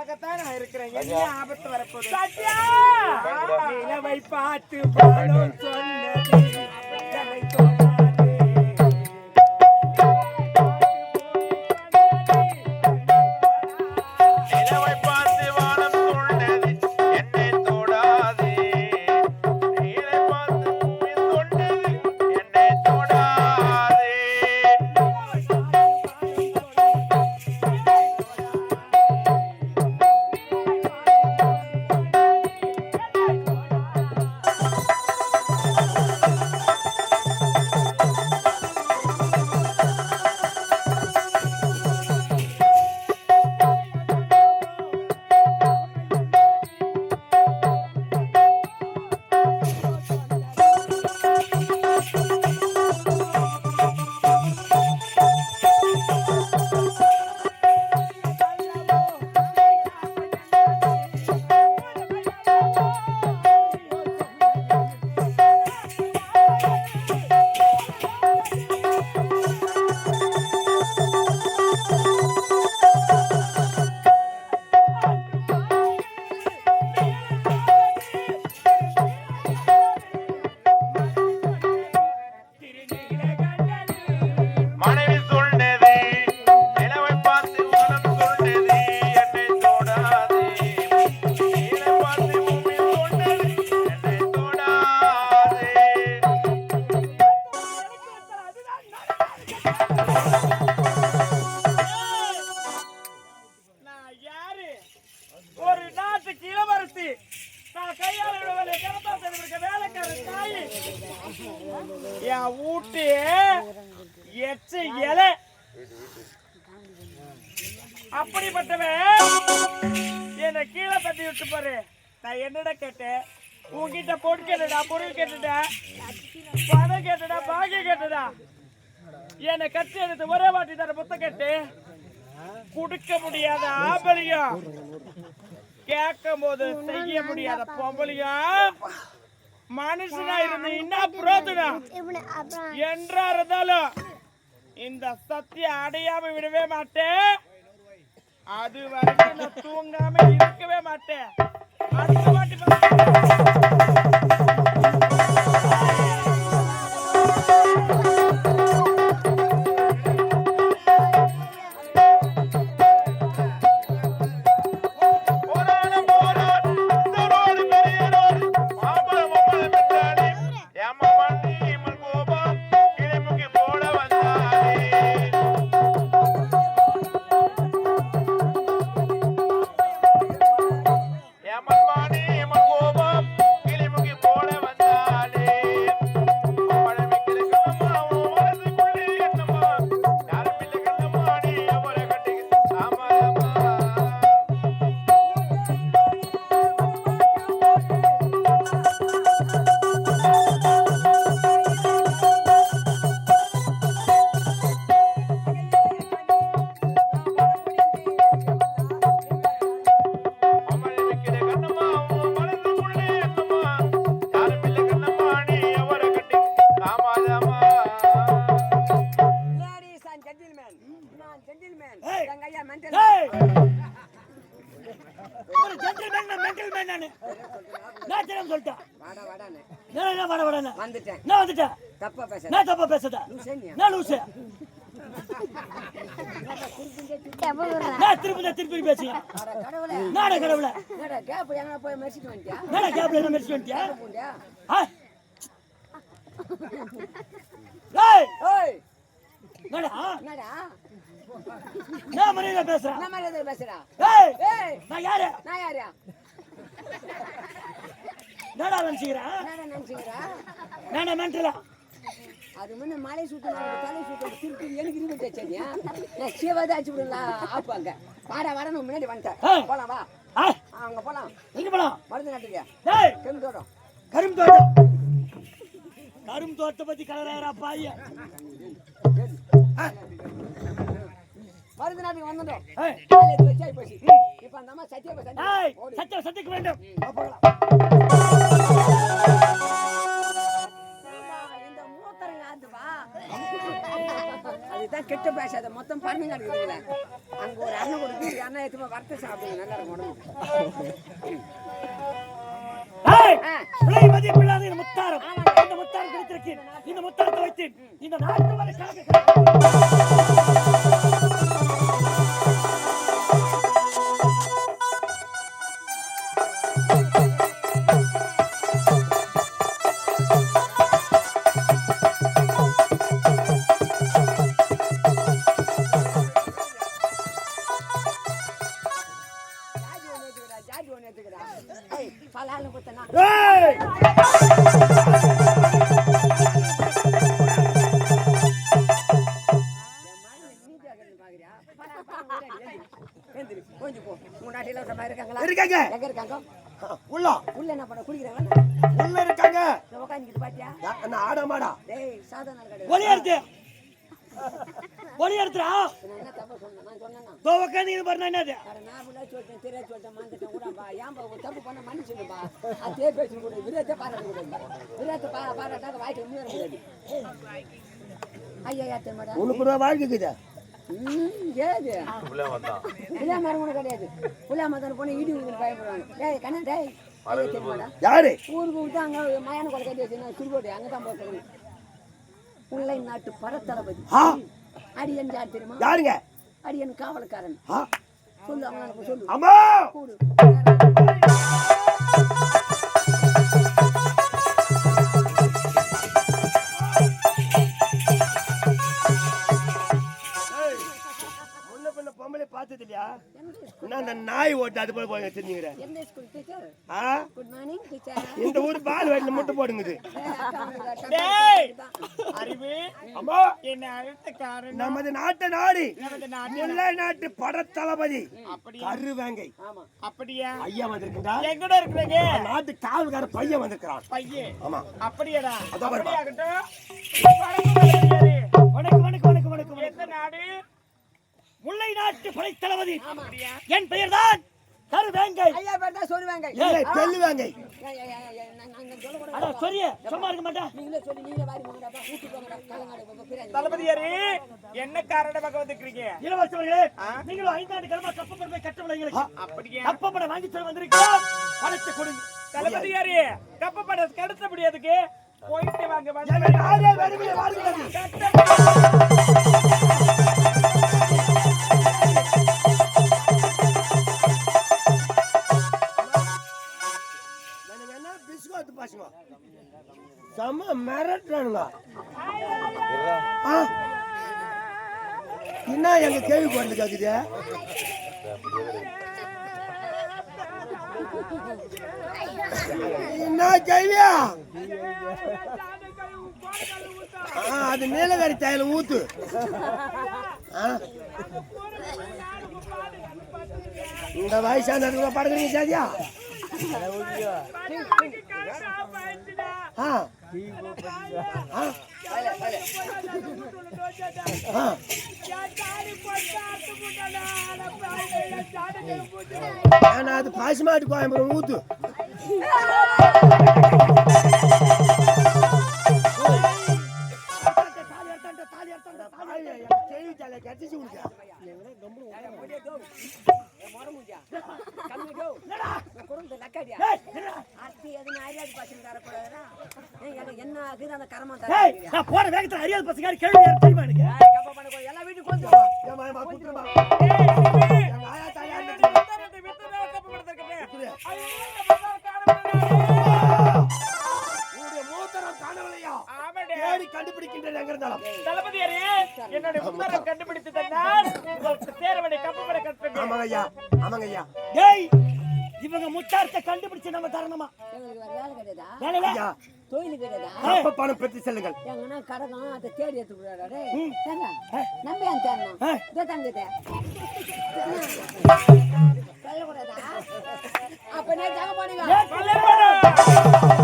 உங்களுக்காகத்தான் நான் இருக்கிறேன். என்ன ஆபத்து வரப்போகுது. பார்த்து பாடம் சொன்னது என் வீட்டு எச்சு இலை. அப்படிப்பட்டவன் என்னை கீழே தட்டி விட்டு பாரு. நான் என்னடா கேட்டேன்? உங்ககிட்ட பொருள் கேட்டடா பொருள் கேட்டுடா பணம் கேட்டடா பாக்கியம் கேட்டடா என்னை கட்டி எடுத்து ஒரே வாட்டி தர புத்த கேட்டு. குடுக்க முடியாத ஆம்பளையும் கேட்கும் போது செய்ய முடியாத பொம்பளையும். மனுஷனா இருந்து என்ன புரோஜனம் என்றா இருந்தாலும் இந்த சத்திய அடையாம விடவே மாட்டேன். அது வரைக்கும் நான் தூங்காம இருக்கவே மாட்டேன். அடுத்த வாட்டி நான் ஜென்டில்மேன். எங்க ஐயா மென்டல் ஏய்! ஒரு நான் gentleman நானு. நான் தெரியாம சொல்லிட்டேன். வாடா வாடான்னு நான் என்ன வட வடன்னு. வந்துட்டேன் நான் வந்துட்டேன். தப்பா பேச நான் தப்பா. லூசேனியா? நான் லூசு. நான் திருப்பி திருப்பி பேசுறேன். அட கடவுளே கேப் எங்கனா போய் மெரிச்சிட்டு வந்துட்டியா நானே கேப்ல என்ன மெரிச்சு வந்துட்டியா? ஆ? ஏய்! நான் மரியாதை பேசுறேன். என்ன மாதிரி எதுவும் பேசுறா ஏய்! ஏய் நான் யாரு? நான் யாரா என்னடா நினைச்சுக்கிறேன்? என்னடா நினைச்சுக்கிறா நானே மென்டலா? அது முன்ன மலை சுத்தம் தலை சுத்தம் திருப்பி எனக்கு இருபத்தி வச்சதியா நான் சிவதாச்சு விடலாம் ஆப்பாங்க வாடா வாடா நான் முன்னாடி வந்துட்டேன்! போலாம் வா அங்க போலாம் எங்க போலாம்? மருந்து நாட்டுக்கு ஏய்! கெம்பு தோட்டம் கரும் தோட்டம் கரும் தோட்டத்தை பத்தி கலராரா பாய மருந்து நாட்டுக்கு வந்துட்டோம் இப்ப அந்த அம்மா சத்தியம் சத்தியம் சத்திக்கு கெட்ட பேசாத மொத்தம் பண்ணுங்க ஒரு அண்ணன் கொடுத்து அண்ணன் எதுவுமே வறுத்து சாப்பிடுங்க நல்லா இருக்கும் உடம்பு முத்தாரம். இந்த முத்தாரம் கிடைத்திருக்கேன் இந்த முத்தாரத்தை வைத்தேன். இந்த நாட்டு வரை கணக்கு பா- பாராட்டாத வாழ்க்கை முன்னேற முடியாது. ஐயா, ஐயா, தெரியுமாடா? உனக்கு ஒரு வாழ்க்கைக்குதா? ஏது? புளியா மரம் கூட கிடையாது. புளியா மரம் போன இடி விழுந்து பயப்படுவாங்க. டேய் கண்ணா டேய்? யாரு? ஊருக்கு விட்டு அங்க மயான கொலை கட்டி வச்சு சுடுகோட்டை அங்கே தான் முல்லை நாட்டு பரத்தளபதி. அடியன் யார் தெரியுமா? யாருங்க? அடியன் காவல்காரன். ஆ, சொல்லு அவனுக்கு சொல்லு. பின்ன பொம்பளை பார்த்தது இல்லையா? என்ன அந்த நாய் ஓட்டு அது போல போய் வச்சிருந்தீங்க இந்த ஊர் பால் வயலில் முட்டை போடுங்குது. டேய். அறிவு அம்மா! என்ன அழுத்த காரணம் நமது நாட்டு நாடு. முல்லை நாட்டு படத்தளபதி. அப்படியா? கருவேங்கை. ஆமா. அப்படியா? ஐயா வந்திருக்குடா. எங்கட இருக்கிறீங்க? நாட்டு காவல்கார பையன் வந்திருக்கிறான். பையன். ஆமா. அப்படியாடா? அதான். அப்படியாகட்டும். வணக்கம் வணக்கம் வணக்கம் வணக்கம். எந்த நாடு? முல்லை நாட்டு படைத்தளபதி என் பெயர்தான் கருவேங்கை. ஐயா பேர் தான் சொல்லுவாங்க. இல்லை தெல்லுவேங்கை. நாங்கள் சொல்லக்கூடாது அட சொரிய சும்மா இருக்க மாட்டேன். நீங்களே சொல்லி நீங்களே வாரி போங்கடா கலங்காடு போங்க பிரியாணி தளபதியாரே என்ன காரணமாக வந்திருக்கீங்க இளவரசர்களே நீங்களும் ஐந்தாண்டு அப்படியே? கப்பப்பட வாங்கி சொல்ல வந்திருக்கோம் பணத்தை கொடுங்க தளபதியாரே கப்பப்பட கடத்த முடியாதுக்கு? போயிட்டு வாங்க வந்து என்ன பசங்க செம்ம மிரட்டுறானுங்க. என்ன எங்க கேள்வி போட்டு கேக்குது? என்ன கேள்வியா அது நீலகரி தைல ஊத்து. இந்த வயசான படுக்கிறீங்க சாதியா அது பாசிமாட்டு கோயம்புரம் ஊத்து. ஆமாங்க ஐயா டேய், இவங்க முத்தாரத்தை கண்டுபிடிச்சு நம்ம தரணுமா? அப்ப பணம் பெற்று செல்லுங்கள். எங்கன்னா கடகம் அதை தேடி எடுத்து விடுறாரு ம். நம்பி அந்த தரணும் ஆ. இதோ தங்குது சொல்லக்கூடாதா? அப்ப நேற்று அங்க போனீங்க ஏய், கல்யாணம் பண்ணு.